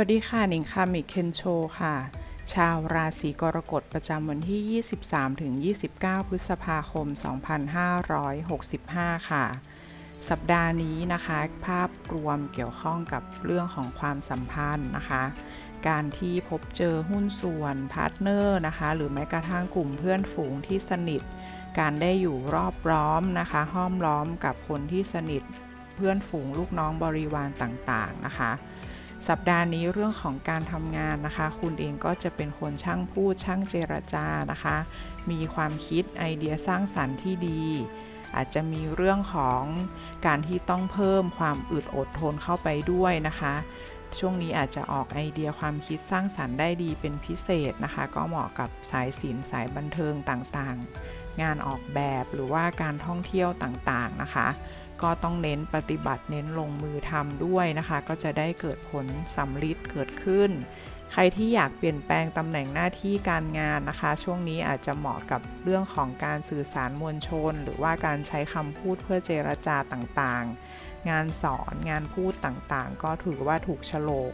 วัสดีค่ะหนิงคามิเคนโชค่ะ ชาวราศีกรกฎประจำวันที่ 23ถึง29 พฤษภาคม 2565 ค่ะ สัปดาห์นี้นะคะ ภาพรวมเกี่ยวข้องกับเรื่องของความสัมพันธ์นะคะ การที่พบเจอหุ้นส่วนพาร์ทเนอร์นะคะ หรือแม้กระทั่งกลุ่มเพื่อนฝูงที่สนิท การได้อยู่รอบล้อมนะคะ ห้อมล้อมกับคนที่สนิท เพื่อนฝูงลูกน้องบริวารต่างๆนะคะ สัปดาห์นี้เรื่องของการทำงานนะคะ คุณเองก็จะเป็นคนช่างพูดช่างเจรจานะคะ มีความคิดไอเดียสร้างสรรค์ที่ดี อาจจะมีเรื่องของการที่ต้องเพิ่มความอึดอดทนเข้าไปด้วยนะคะ ช่วงนี้อาจจะออกไอเดียความคิดสร้างสรรค์ได้ดีเป็นพิเศษนะคะ ก็เหมาะกับสายศิลป์สายบันเทิงต่างๆ งานออกแบบหรือว่าการท่องเที่ยวต่างๆนะคะ ก็ต้องเน้นปฏิบัติเน้นลงมือทำด้วยนะคะ ก็จะได้เกิดผลสำลิดเกิดขึ้น ใครที่อยากเปลี่ยนแปลงตำแหน่งหน้าที่การงานนะคะ ช่วงนี้อาจจะเหมาะกับเรื่องของการสื่อสารมวลชน หรือว่าการใช้คำพูดเพื่อเจรจาต่างๆ งานสอนงานพูดต่างๆ ก็ถือว่าถูกโฉลก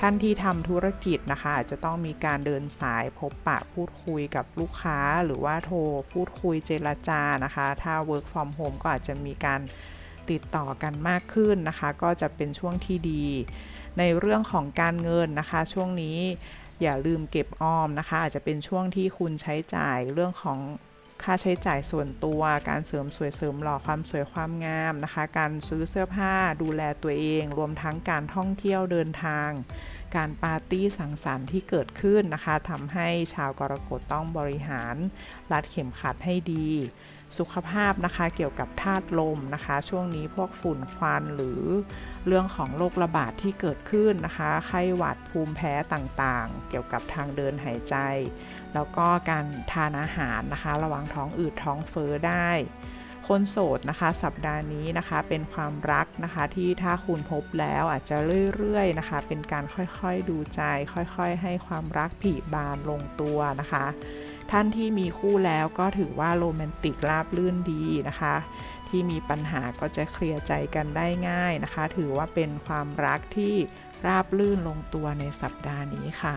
ท่านที่ทำธุรกิจนะคะอาจจะต้องมีการเดินสายพบปะพูดคุยกับลูกค้า หรือว่าโทรพูดคุยเจรจานะคะ ถ้า work from home ก็อาจจะมีการ ติดต่อกันมากขึ้นนะคะ ก็จะเป็นช่วงที่ดี ในเรื่องของการเงินนะคะ ช่วงนี้อย่าลืมเก็บออมนะคะ อาจจะเป็นช่วงที่คุณใช้จ่ายเรื่องของค่าใช้จ่ายส่วนตัว การเสริมสวยเสริมหล่อความสวยความงามนะคะ การซื้อเสื้อผ้าดูแลตัวเอง รวมทั้งการท่องเที่ยวเดินทาง การปาร์ตี้สังสรรค์ที่เกิดขึ้นนะคะทำให้ชาวกรกฎต้องบริหาร รัดเข็มขัดให้ดี สุขภาพนะคะเกี่ยวกับธาตุลมนะคะ ช่วงนี้พวกฝุ่นควันหรือเรื่องของโรคระบาดที่เกิดขึ้นนะคะ ไข้หวัดภูมิแพ้ต่างๆ เกี่ยวกับทางเดินหายใจ แล้วก็การทานอาหารนะคะ ระวังท้องอืดท้องเฟ้อได้ คนโสดนะคะ สัปดาห์นี้นะคะเป็นความรักนะคะที่ถ้าคุณพบแล้วอาจจะเรื่อยๆนะคะ เป็นการค่อยๆดูใจ ค่อยๆ ให้ความรักผีบานลงตัวนะคะ ท่านที่มีคู่แล้วก็ถือว่าโรแมนติกราบลื่นดีนะคะ ที่มีปัญหาก็จะเคลียร์ใจกันได้ง่ายนะคะ ถือว่าเป็นความรักที่ราบลื่นลงตัวในสัปดาห์นี้ค่ะ